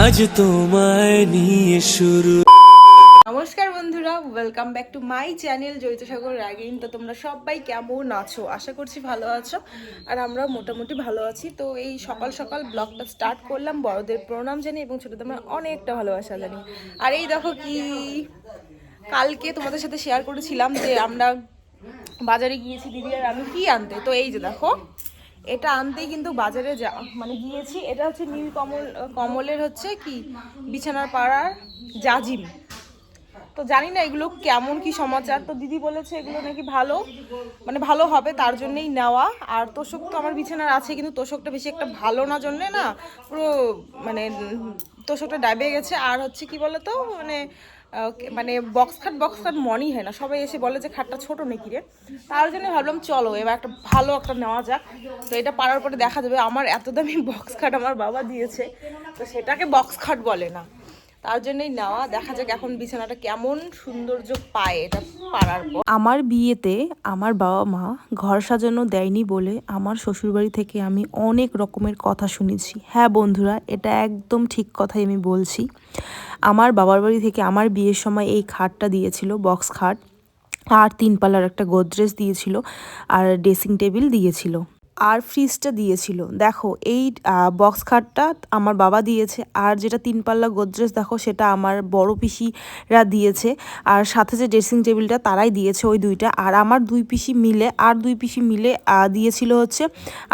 আজ তোমায় নিয়ে শুরু। নমস্কার বন্ধুরা welcome back to my channel জয়িত সাগর রাগিন। তো তোমরা সবাই কেমন আছো? আশা করছি ভালো আছো। আর আমরা মোটামুটি ভালো আছি। তো এই সকাল সকাল ব্লগটা স্টার্ট করলাম, বড়দের প্রণাম জানি এবং ছোটদের আমরা অনেকটা ভালোবাসা জানি। আর এই দেখো কি, কালকে তোমাদের সাথে শেয়ার করেছিলাম যে আমরা বাজারে গিয়েছি দিদি আর আমি কি আনতে। তো এই যে দেখো এটা আনতেই কিন্তু বাজারে যা মানে গিয়েছি, এটা হচ্ছে নীল কমল, কমলের হচ্ছে কি, বিছানার পাড়ার জাজিম। তো জানি না এগুলো কেমন কি সমাচার, তো দিদি বলেছে এগুলো নাকি ভালো মানে ভালো হবে তার জন্যই নেওয়া। আর তোষক তো আমার বিছানার আছে, কিন্তু তোষকটা বেশি একটা ভালো না জন্যে না, পুরো মানে তোষকটা ডাবে গেছে। আর হচ্ছে কি বলতো মানে মানে বক্স খাট বক্স খাট মনই হয় না। সবাই এসে বলে যে, খাটটা ছোট নাকি রে? তার জন্য ভাবলাম, চলো, এবার একটা ভালো একটা নেওয়া যাক। তো এটা পাড়ার পরে দেখা যাবে, আমার এত দামি বক্স খাট আমার বাবা দিয়েছে। তো সেটাকে বক্স খাট বলে না। তার জন্যই নেওয়া। দেখা যাক এখন বিছানাটা কেমন সৌন্দর্য পায় এটা পাড়ার পর। আমার বিয়েতে আমার বাবা মা ঘর সাজানো দেয়নি বলে আমার শ্বশুরবাড়ি থেকে আমি অনেক রকমের কথা শুনেছি। হ্যাঁ বন্ধুরা, এটা একদম ঠিক কথাই আমি বলছি। আমার বাবার বাড়ি থেকে আমার বিয়ের সময় এই খাটটা দিয়েছিল, বক্স খাট, আর তিন পাল্লার একটা গোদরেজ দিয়েছিল, আর ড্রেসিং টেবিল দিয়েছিল। আর ফ্রিজটা দিয়েছিল। দেখো, এই বক্স খাটটা আমার বাবা দিয়েছে, আর যেটা তিন পাল্লা গোদরেজ দেখো সেটা আমার বড় পিসিরা দিয়েছে, আর সাথে যে ড্রেসিং টেবিলটা তারাই দিয়েছে ওই দুইটা, আর আমার দুই পিসি মিলে, আর দুই পিসি মিলে দিয়েছিল হচ্ছে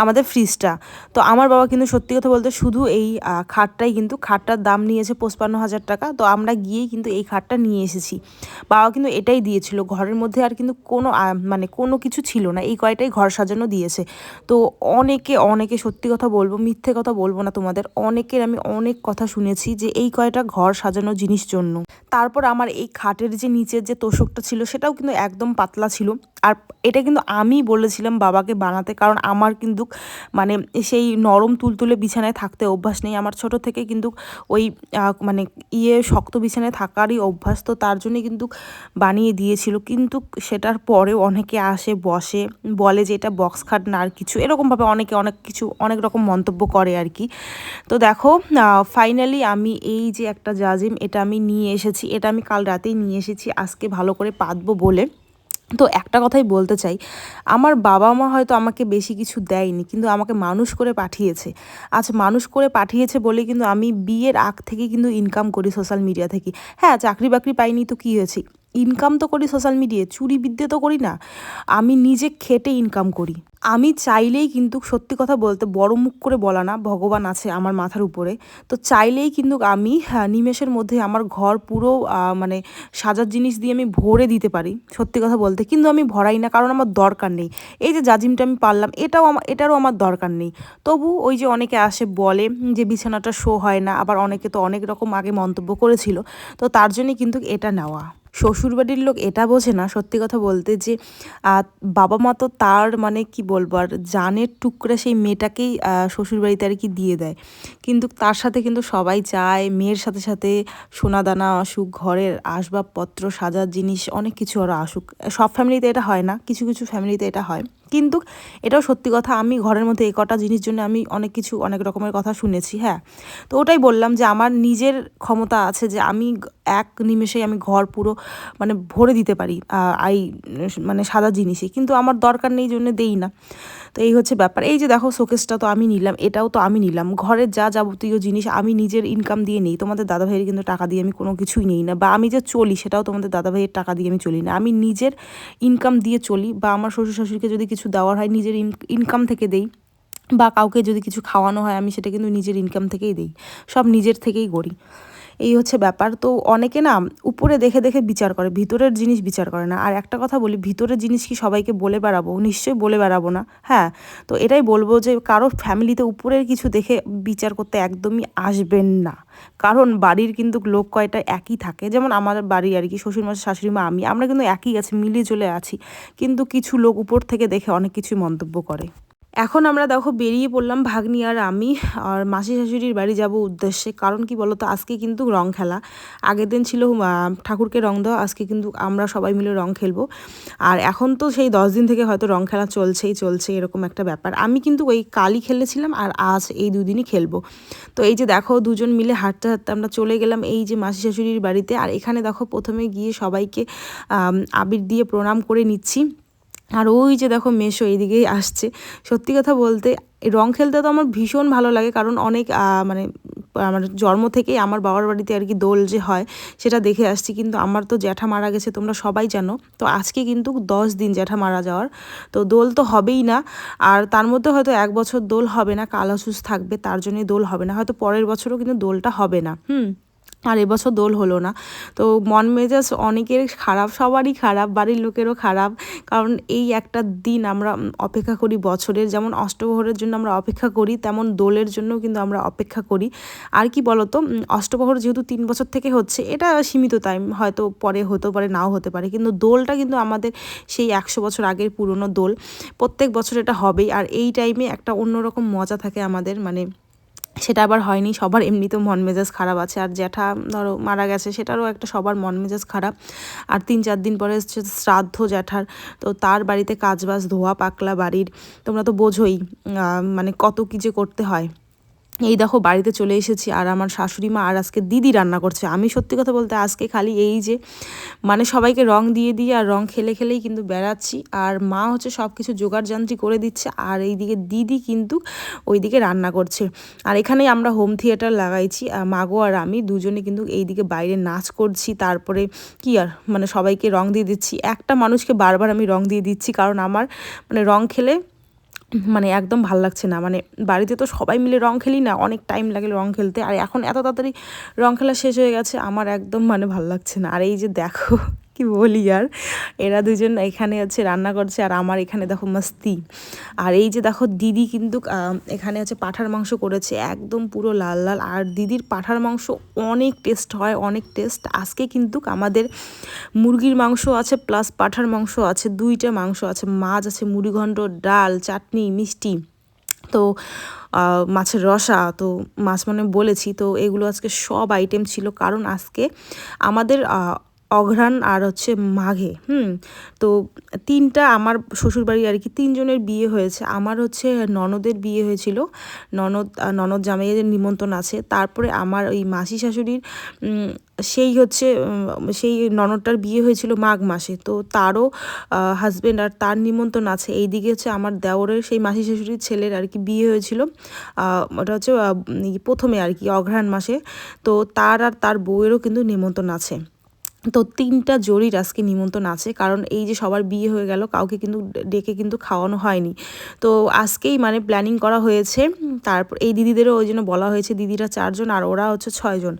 আমাদের ফ্রিজটা তো আমার বাবা কিন্তু সত্যি কথা বলতে শুধু এই খাটটাই কিন্তু, খাটটার দাম নিয়েছে পঁচপান্ন হাজার টাকা, তো আমরা গিয়েই কিন্তু এই খাটটা নিয়ে এসেছি। বাবা কিন্তু এটাই দিয়েছিল, ঘরের মধ্যে আর কিন্তু কোনো মানে কোনো কিছু ছিল না, এই কয়টাই ঘর সাজানো দিয়েছে। তো অনেকে অনেকে সত্যি কথা বলব, মিথ্যে কথা বলব না তোমাদের, অনেকের আমি অনেক কথা শুনেছি যে এই কয়টা ঘর সাজানো জিনিস জন্য। তারপর আমার এই খাটের যে নিচের যে তোষকটা ছিল, সেটাও কিন্তু একদম পাতলা ছিল। আর এটা কিন্তু আমি বলেছিলাম বাবাকে বানাতে, কারণ আমার কিন্তু মানে সেই নরম তুলতুলে বিছানায় থাকতে অভ্যাস নেই। আমার ছোট থেকে কিন্তু ওই মানে ইয়ে শক্ত বিছানায় থাকারই অভ্যাস, তো তার জন্যই কিন্তু বানিয়ে দিয়েছিল। কিন্তু সেটার পরেও অনেকে আসে, বসে, বলে যে এটা বক্স খাট না আর কিছু। এরকমভাবে অনেকে অনেক কিছু, অনেক রকম মন্তব্য করে আর কি। তো দেখো ফাইনালি আমি এই যে একটা জাজিম, এটা আমি নিয়ে এসেছি, এটা আমি কাল রাতেই নিয়ে এসেছি, আজকে ভালো করে পাতবো বলে। তো একটা কথাই বলতে চাই, আমার বাবা মা হয়তো আমাকে বেশি কিছু দেয়নি, কিন্তু আমাকে মানুষ করে পাঠিয়েছে। আজ মানুষ করে পাঠিয়েছে বলে কিন্তু আমি বিয়ের আগ থেকে কিন্তু ইনকাম করি সোশ্যাল মিডিয়া থেকে। হ্যাঁ চাকরি বাকরি পাইনি তো কী হয়েছে? ইনকাম তো করি সোশ্যাল মিডিয়ায় চুরি বিদ্যে তো করি না। আমি নিজে খেটে ইনকাম করি। আমি চাইলেই কিন্তু সত্যি কথা বলতে বড় মুখ করে বলা না ভগবান আছে আমার মাথার উপরে। তো চাইলেই কিন্তু আমি হ্যাঁ, নিমেষের মধ্যে আমার ঘর পুরো মানে সাজার জিনিস দিয়ে আমি ভরে দিতে পারি সত্যি কথা বলতে। কিন্তু আমি ভরাই না কারণ আমার দরকার নেই। এই যে জাজিমটা আমি পারলাম এটাও আমার এটারও আমার দরকার নেই। তবু ওই যে অনেকে আসে বলে যে বিছানাটা শো হয় না আবার অনেকে তো অনেক রকম আগে মন্তব্য করেছিল তো তার জন্যই কিন্তু এটা নেওয়া। শ্বশুরবাড়ির লোক এটা বোঝে না, সত্যি কথা বলতে যে বাবা মা তো তার মানে কি বলব, আর জানের টুকরা সেই মেয়েটাকেই শ্বশুরবাড়িতে আর কি দিয়ে দেয়। কিন্তু তার সাথে কিন্তু সবাই চায়, মেয়ের সাথে সাথে সোনাদানা আসুক, ঘরের আসবাবপত্র, সাজার জিনিস, অনেক কিছু আরও আসুক। সব ফ্যামিলিতে এটা হয় না, কিছু কিছু ফ্যামিলিতে এটা হয়। কিন্তু এটাও সত্যি কথা, আমি ঘরের মধ্যে এই কটা জিনিস জন্য আমি অনেক কিছু, অনেক রকমের কথা শুনেছি হ্যাঁ। তো ওটাই বললাম যে আমার নিজের ক্ষমতা আছে যে আমি এক নিমেষেই আমি ঘর পুরো মানে ভরে দিতে পারি আই মানে সাদা জিনিসে কিন্তু আমার দরকার নেই জন্য দেই না। তো এই হচ্ছে ব্যাপার। এই যে দেখো শোকেসটা তো আমি নিলাম, এটাও তো আমি নিলাম। ঘরের যা যাবতীয় জিনিস আমি নিজের ইনকাম দিয়ে নেই। তোমাদের দাদাভাইয়ের কিন্তু টাকা দিয়ে আমি কোনো কিছুই নেই না। বা আমি যে চলি সেটাও তোমাদের দাদাভাইয়ের টাকা দিয়ে আমি চলি না। আমি নিজের ইনকাম দিয়ে চলি বা আমার শ্বশুর শাশুড়িকে যদি কিছু দেওয়ার হয় নিজের ইনকাম থেকে দেই বা কাউকে যদি কিছু খাওয়ানো হয় আমি সেটা কিন্তু নিজের ইনকাম থেকেই দিই। সব নিজের থেকেই করি। এই হচ্ছে ব্যাপার। তো অনেকে না উপরে দেখে দেখে বিচার করে, ভিতরের জিনিস বিচার করে না। আর একটা কথা বলি, ভিতরের জিনিস কি সবাইকে বলে বেড়াবো? নিশ্চয়ই বলে বেড়াবো না। হ্যাঁ তো এটাই বলব যে কারও ফ্যামিলিতে উপরের কিছু দেখে বিচার করতে একদমই আসবেন না। কারণ বাড়ির কিন্তু লোক কয়টা একই থাকে। যেমন আমার বাড়ি আর কি শ্বশুরমশাই শাশুড়ি মা আমি, আমরা কিন্তু একই আছি, মিলিয়ে চলে আছি। কিন্তু কিছু লোক উপর থেকে দেখে অনেক কিছুই মন্তব্য করে। এখন আমরা দেখো বেরিয়ে পড়লাম ভাগ্নি আর আমি, আর মাসি শাশুড়ির বাড়ি যাব উদ্দেশ্যে। কারণ কি বলতো, আজকে কিন্তু রং খেলা। আগের দিন ছিল ঠাকুরকে রং দেওয়া, আজকে কিন্তু আমরা সবাই মিলে রং খেলব। আর এখন তো সেই দশ দিন থেকে হয়তো রং খেলা চলছেই চলছে এরকম একটা ব্যাপার। আমি কিন্তু ওই কালই খেলেছিলাম, আর আজ এই দুদিনই খেলব। তো এই যে দেখো, দুজন মিলে হাঁটতে হাঁটতে আমরা চলে গেলাম এই যে মাসি শাশুড়ির বাড়িতে। আর এখানে দেখো, প্রথমে গিয়ে সবাইকে আবির দিয়ে প্রণাম করে নিচ্ছি। আর ওই যে দেখো মেশো এইদিকেই আসছে। সত্যি কথা বলতে রং খেলতে তো আমার ভীষণ ভালো লাগে, কারণ অনেক মানে আমার জন্ম থেকেই আমার বাবার বাড়িতে আর কি দোল যে হয়, সেটা দেখে আসছি। কিন্তু আমার তো জ্যাঠা মারা গেছে, তোমরা সবাই জানো। তো আজকে কিন্তু দশ দিন জ্যাঠা মারা যাওয়ার। তো দোল তো হবেই না, আর তার মধ্যে হয়তো এক বছর দোল হবে না কালাসুস থাকবে, তার জন্যই দোল হবে না। হয়তো পরের বছরও কিন্তু দোলটা হবে না, হুম? আর এবছর দোল হলো না। তো মন মেজাজ অনেকের খারাপ, সবারই খারাপ, বাড়ির লোকেরও খারাপ। কারণ এই একটা দিন আমরা অপেক্ষা করি বছরের, যেমন অষ্টপ্রহরের জন্য আমরা অপেক্ষা করি, তেমন দোলের জন্য কিন্তু আমরা অপেক্ষা করি। আর কি বলতো, অষ্টপ্রহর যেহেতু তিন বছর থেকে হচ্ছে, এটা সীমিত টাইম হয়তো পরে হতে পারে, নাও হতে পারে। কিন্তু দোলটা কিন্তু আমাদের সেই একশো বছর আগের পুরনো দোল। প্রত্যেক বছর এটা হবেই। আর এই টাইমে একটা অন্যরকম মজা থাকে আমাদের মানে সেটা আবার হয়নি, সবার এমনিতেও মন মেজাজ খারাপ আছে। আর জ্যাঠা, ধরো, মারা গেছে, সেটারও একটা সবার মন মেজাজ খারাপ। আর তিন চার দিন পরে হচ্ছে শ্রাদ্ধ জ্যাঠার। তো তার বাড়িতে কাজবাজ, ধোয়া পাকলা বাড়ির। তোমরা তো বোঝোই মানে কত কী যে করতে হয়। এই দেখো বাড়িতে চলে এসেছি আর আমার শাশুড়ি মা আর আজকে দিদি রান্না করছে। আমি সত্যি কথা বলতে আজকে খালি এই যে মানে সবাইকে রং দিয়ে দিয়ে আর রং খেলে খেলেই কিন্তু বেড়াচ্ছি আর মা হচ্ছে সব কিছু জোগাড় যন্ত্রী করে দিচ্ছে আর এইদিকে দিদি কিন্তু ওইদিকে রান্না করছে। আর এখানেই আমরা হোম থিয়েটার লাগাইছি মাগো আর আমি দুজনে কিন্তু এইদিকে বাইরে নাচ করছি, তারপরে কি আর মানে সবাইকে রং দিয়ে দিচ্ছি। একটা মানুষকে বারবার আমি রং দিয়ে দিচ্ছি কারণ আমার মানে রং খেলে মানে একদম ভালো লাগছে না। মানে বাড়িতে তো সবাই মিলে রং খেলি না, অনেক টাইম লাগে রং খেলতে। আর এখন এত তাড়াতাড়ি রং খেলা শেষ হয়ে গেছে, আমার একদম মানে ভালো লাগছে না। আর এই যে দেখো কি বলি আর? এরা দুজন এখানে হচ্ছে রান্না করছে আর আমার এখানে দেখো মাস্তি। আর এই যে দেখো দিদি কিন্তু এখানে হচ্ছে পাঠার মাংস করেছে, একদম পুরো লাল লাল। আর দিদির পাঠার মাংস অনেক টেস্ট হয়, অনেক টেস্ট আজকে কিন্তু আমাদের মুরগির মাংস আছে প্লাস পাঠার মাংস আছে, দুইটা মাংস আছে। মাছ আছে, মুড়িঘণ্ট, ডাল, চাটনি, মিষ্টি। তো মাছের রসা, তো মাছ মানে বলেছি। তো এগুলো আজকে সব আইটেম ছিল। কারণ আজকে আমাদের অঘ্রাণ আর হচ্ছে মাঘে, হুম? তো তিনটা আমার শ্বশুরবাড়ি আর কি তিনজনের বিয়ে হয়েছে। আমার হচ্ছে ননদের বিয়ে হয়েছিল। ননদ ননদ জামাইয়ের নিমন্ত্রণ আছে। তারপরে আমার ওই মাসি শাশুড়ির সেই হচ্ছে সেই ননদটার বিয়ে হয়েছিল মাঘ মাসে। তো তারও হাজব্যান্ড আর তার নিমন্ত্রণ আছে। এইদিকে হচ্ছে আমার দেওরের সেই মাসি শাশুড়ির ছেলের আর কি বিয়ে হয়েছিল। ওটা হচ্ছে প্রথমে আর কি অঘ্রাণ মাসে। তো তার আর তার বউয়েরও কিন্তু নিমন্ত্রণ আছে। তো তিনটা জরির আজকে নিমন্ত্রণ আছে, কারণ এই যে সবার বিয়ে হয়ে গেল, কাউকে কিন্তু ডেকে কিন্তু খাওয়ানো হয়নি। তো আজকেই মানে প্ল্যানিং করা হয়েছে, তারপর এই দিদিদেরও ওই জন্য বলা হয়েছে, দিদিরা চারজন আর ওরা হচ্ছে ছয়জন।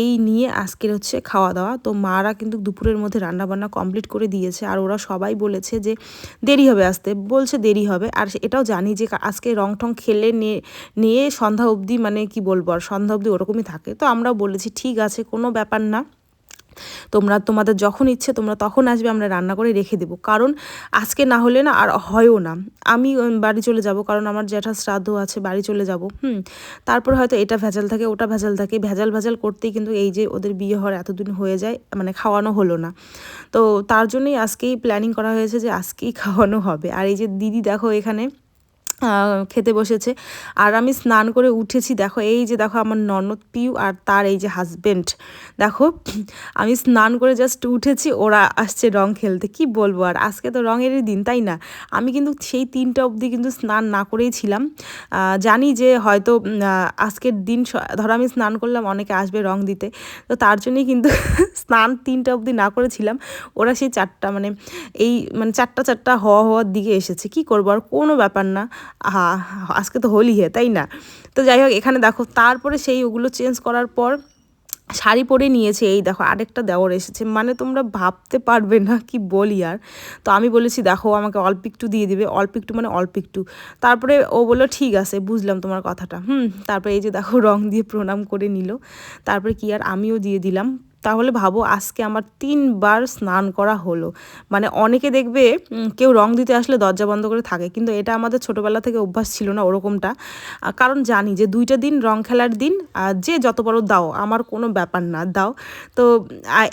এই নিয়ে আজকের হচ্ছে খাওয়া দাওয়া তো মারা কিন্তু দুপুরের মধ্যে রান্নাবান্না কমপ্লিট করে দিয়েছে, আর ওরা সবাই বলেছে যে দেরি হবে আসতে। বলছে দেরি হবে, আর এটাও জানি যে আজকে রং টং খেলে নিয়ে সন্ধ্যা অবধি মানে কি বলব, আর সন্ধ্যা অবধি ওরকমই থাকে। তো আমরাও বলেছি, ঠিক আছে, কোনো ব্যাপার না। তোমরা তোমাদের যখন ইচ্ছে তোমরা তখন আসবে, আমরা রান্না করে রেখে দেবো। কারণ আজকে না হলে না আর হয়ও না। আমি বাড়ি চলে যাব, কারণ আমার জ্যাঠা শ্রাদ্ধ আছে, বাড়ি চলে যাব, হুম। তারপর হয়তো এটা ভেজাল থাকে, ওটা ভেজাল থাকে। ভেজাল ভেজাল করতেই কিন্তু এই যে ওদের বিয়ে হওয়ার এতদিন হয়ে যায় মানে খাওয়ানো হলো না। তো তার জন্যই আজকেই প্ল্যানিং করা হয়েছে যে আজকেই খাওয়ানো হবে। আর এই যে দিদি দেখো এখানে খেতে বসেছে। আর আমি স্নান করে উঠেছি, দেখো, এই যে দেখো আমার ননদ পিউ আর তার এই যে হাজবেন্ড দেখো, আমি স্নান করে জাস্ট উঠেছি, ওরা আসছে রং খেলতে। কি বলব আর, আজকে তো রঙেরই দিন, তাই না? আমি কিন্তু সেই তিনটা অবধি কিন্তু স্নান না করেই ছিলাম। জানি যে হয়তো আজকের দিন ধরো আমি স্নান করলাম, অনেকে আসবে রং দিতে। তো তার জন্যই কিন্তু স্নান তিনটা অবধি না করেছিলাম ওরা সেই চারটা মানে এই মানে চারটা চারটা হওয়া হওয়ার দিকে এসেছে। কি করব আর, কোনো ব্যাপার না। আজকে তো হোলি হে, তাই না? তো যাই হোক, এখানে দেখো, তারপরে সেই ওগুলো চেঞ্জ করার পর শাড়ি পরে নিয়েছে, এই দেখো, আরেকটা দেওয়ার এসেছে। মানে তোমরা ভাবতে পারবে না কি বলি আর। তো আমি বলেছি, দেখো, আমাকে অল্প একটু দিয়ে দিবে। অল্প একটু মানে অল্প একটু। তারপরে ও বলল, ঠিক আছে, বুঝলাম তোমার কথাটা। হুম, তারপরে এই যে দেখো, রং দিয়ে প্রণাম করে নিল। তারপরে কি আর, আমিও দিয়ে দিলাম। তাহলে ভাবো আজকে আমার তিনবার স্নান করা হলো। মানে অনেকে দেখবে কেউ রং দিতে আসলে দরজা বন্ধ করে থাকে, কিন্তু এটা আমাদের ছোটোবেলা থেকে অভ্যাস ছিল না ওরকমটা। কারণ জানি যে দুইটা দিন রং খেলার দিন আর যে যত বড় দাও, আমার কোনো ব্যাপার না, দাও। তো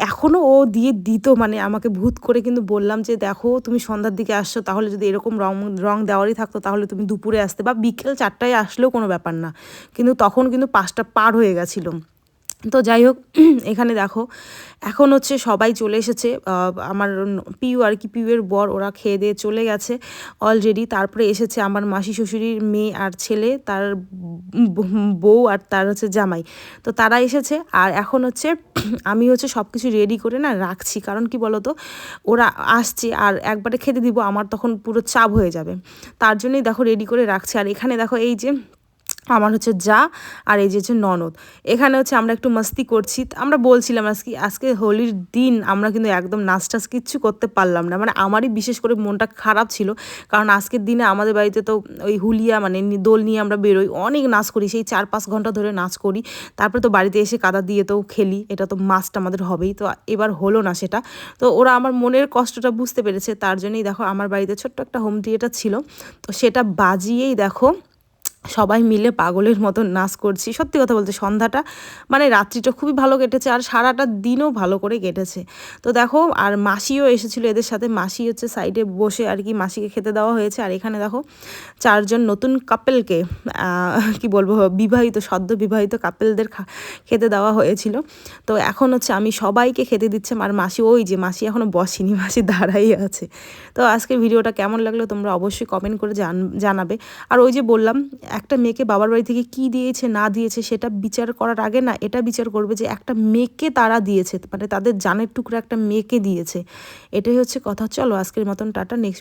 এখনও ও দিয়ে দিত মানে আমাকে ভূত করে কিন্তু বললাম যে, দেখো, তুমি সন্ধ্যার দিকে আসছো, তাহলে যদি এরকম রং রং দেওয়ারই থাকতো, তাহলে তুমি দুপুরে আসতে। বা বিকেল চারটায় আসলেও কোনো ব্যাপার না। কিন্তু তখন কিন্তু পাঁচটা পার হয়ে গেছিল। তো যাই হোক, এখানে দেখো, এখন হচ্ছে সবাই চলে এসেছে। আমার পিউ আর কি, পিউয়ের বর, ওরা খেয়ে দিয়ে চলে গেছে অলরেডি তারপরে এসেছে আমার মাসি শ্বশুরির মেয়ে আর ছেলে, তার বউ আর তার হচ্ছে জামাই। তো তারা এসেছে, আর এখন হচ্ছে আমি হচ্ছে সব কিছু রেডি করে না রাখছি। কারণ কি বলতো, ওরা আসছে আর একবারে খেতে দিব, আমার তখন পুরো চাপ হয়ে যাবে। তার জন্যই দেখো রেডি করে রাখছি। আর এখানে দেখো এই যে আমার হচ্ছে যা আর এই যে হচ্ছে ননদ। এখানে হচ্ছে আমরা একটু মাস্তি করছি। আমরা বলছিলাম আজকে আজকে হোলির দিন আমরা কিন্তু একদম নাচ টাচ কিচ্ছু করতে পারলাম না। মানে আমারই বিশেষ করে মনটা খারাপ ছিল। কারণ আজকের দিনে আমাদের বাড়িতে তো ওই হুলিয়া মানে দোল নিয়ে আমরা বেরোই। অনেক নাচ করি। সেই চার পাঁচ ঘণ্টা ধরে নাচ করি। তারপরে তো বাড়িতে এসে কাদা দিয়ে তো খেলি। এটা তো মাস্ট আমাদের হবেই। তো এবার হলো না সেটা। তো ওরা আমার মনের কষ্টটা বুঝতে পেরেছে। তার জন্যই দেখো আমার বাড়িতে ছোট্ট একটা হোম থিয়েটার ছিল। তো সেটা বাজিয়েই দেখো সবাই মিলে পাগলের মতো নাচ করছি। সত্যি কথা বলতে সন্ধ্যাটা মানে রাত্রিটা খুবই ভালো কেটেছে আর সারাটা দিনও ভালো করে কেটেছে। তো দেখো, আর মাসিও এসেছিল এদের সাথে। মাসি হচ্ছে সাইডে বসে আর কি মাসিকে খেতে দেওয়া হয়েছে। আর এখানে দেখো, চারজন নতুন কাপেলকে কি বলব, বিবাহিত, সদ্য বিবাহিত কাপেলদের খেতে দেওয়া হয়েছিল। তো এখন হচ্ছে আমি সবাইকে খেতে দিচ্ছি। আর মাসি, ওই যে মাসি এখনও বসেনি, মাসি দাঁড়াই আছে। তো আজকের ভিডিওটা কেমন লাগল তোমরা অবশ্যই কমেন্ট করে জান, জানাবে। আর ওই যে বললাম একটা মেয়েকে বাবার বাড়ি থেকে কি দিয়েছে, না দিয়েছে, সেটা বিচার করার আগে না এটা বিচার করবে যে একটা মেয়েকে তারা দিয়েছে মানে তাদের জানের টুকরো একটা মেয়েকে দিয়েছে। এটাই হচ্ছে কথা। চলো আজকের মতন টাটা নেক্সট